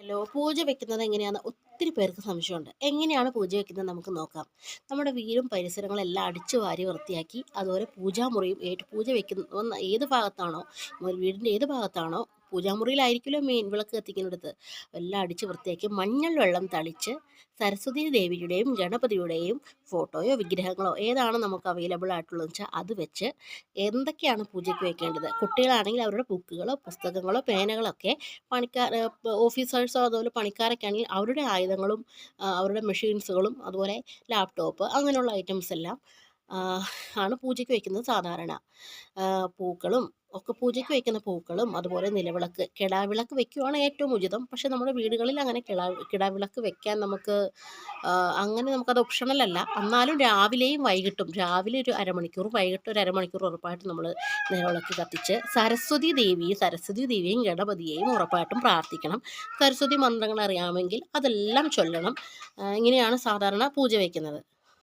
Hello പൂജ വെക്കുന്നത് എങ്ങനെയാണെന്ന് ഒത്തിരി പേർക്ക് സംശയമുണ്ട്. എങ്ങനെയാണ് പൂജ വെക്കുന്നത് നമുക്ക് നോക്കാം. നമ്മുടെ വീടും പരിസരങ്ങളും എല്ലാം അടിച്ചു വാരി വൃത്തിയാക്കി അതുപോലെ പൂജാമുറിയും ഏറ്റ് പൂജ വെക്കുന്ന ഏത് ഭാഗത്താണോ വീടിന്റെ ഏത് ഭാഗത്താണോ പൂജാമുറിയിലായിരിക്കുമല്ലോ മെയിൻ വിളക്ക് കത്തിക്കുന്നിടത്ത്. എല്ലാം അടിച്ച് വൃത്തിയാക്കി മഞ്ഞൾ വെള്ളം തളിച്ച് സരസ്വതി ദേവിയുടെയും ഗണപതിയുടെയും ഫോട്ടോയോ വിഗ്രഹങ്ങളോ ഏതാണ് നമുക്ക് അവൈലബിൾ ആയിട്ടുള്ളതെന്ന് വെച്ചാൽ അത് വെച്ച് എന്തൊക്കെയാണ് പൂജയ്ക്ക് വെക്കേണ്ടത്? കുട്ടികളാണെങ്കിൽ അവരുടെ ബുക്കുകളോ പുസ്തകങ്ങളോ പേനകളൊക്കെ പണിക്കാർ ഓഫീസേഴ്സോ അതുപോലെ പണിക്കാരൊക്കെ ആണെങ്കിൽ അവരുടെ ആയുധങ്ങളും അവരുടെ മെഷീൻസുകളും അതുപോലെ ലാപ്ടോപ്പ് അങ്ങനെയുള്ള ഐറ്റംസ് എല്ലാം ആണ് പൂജയ്ക്ക് വയ്ക്കുന്നത് സാധാരണ. പൂക്കളും ഒക്കെ പൂജയ്ക്ക് വയ്ക്കുന്ന പൂക്കളും അതുപോലെ നിലവിളക്ക് കിടാവിളക്ക് വെക്കുവാണ് ഏറ്റവും ഉചിതം. പക്ഷെ നമ്മുടെ വീടുകളിൽ അങ്ങനെ കിടാ കിടാവിളക്ക് വെക്കാൻ നമുക്ക് അങ്ങനെ നമുക്കത് അല്ല. എന്നാലും രാവിലെയും വൈകിട്ടും രാവിലെ ഒരു അരമണിക്കൂർ വൈകിട്ട് ഒരു അരമണിക്കൂർ ഉറപ്പായിട്ട് നമ്മൾ നിലവിളക്ക് കത്തിച്ച് സരസ്വതി ദേവിയും സരസ്വതി ദേവിയും ഗണപതിയെയും ഉറപ്പായിട്ടും പ്രാർത്ഥിക്കണം. സരസ്വതി മന്ത്രങ്ങൾ അറിയാമെങ്കിൽ അതെല്ലാം ചൊല്ലണം. ഇങ്ങനെയാണ് സാധാരണ പൂജ വയ്ക്കുന്നത്